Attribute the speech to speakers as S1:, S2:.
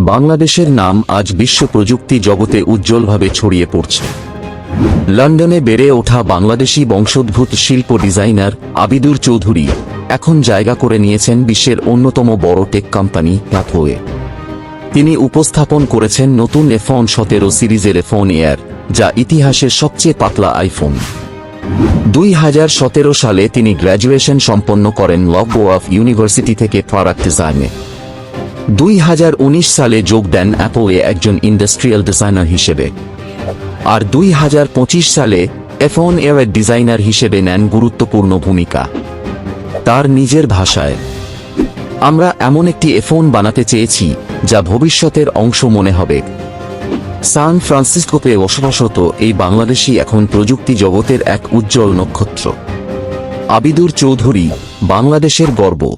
S1: বাংলাদেশের নাম আজ বিশ্ব প্রযুক্তি জগতে উজ্জ্বলভাবে ছড়িয়ে পড়ছে। লন্ডনে বেড়ে ওঠা বাংলাদেশি বংশোদ্ভূত শিল্প ডিজাইনার আবিদুর চৌধুরী এখন জায়গা করে নিয়েছেন বিশ্বের অন্যতম বড় টেক কোম্পানি অ্যাপোয়ে তিনি উপস্থাপন করেছেন নতুন এফোন সতেরো সিরিজের এফোন এয়ার যা ইতিহাসের সবচেয়ে পাতলা আইফোন দুই হাজার সতেরো সালে তিনি গ্র্যাজুয়েশন সম্পন্ন করেন লকো অফ ইউনিভার্সিটি থেকে প্রোডাক্ট ডিজাইনে দুই হাজার উনিশ সালে যোগ দেন অ্যাপোয়ে একজন ইন্ডাস্ট্রিয়াল ডিজাইনার হিসেবে। আর দুই হাজার পঁচিশ সালে এফোন এয়ার ডিজাইনার হিসেবে নেন গুরুত্বপূর্ণ ভূমিকা। তার নিজের ভাষায়, আমরা এমন একটি এফোন বানাতে চেয়েছি, যা ভবিষ্যতের অংশ মনে হবে। সান ফ্রান্সিসকোতে বসবাসত এই বাংলাদেশি এখন প্রযুক্তি জগতের এক উজ্জ্বল নক্ষত্র। আবিদুর চৌধুরী, বাংলাদেশের গর্ব।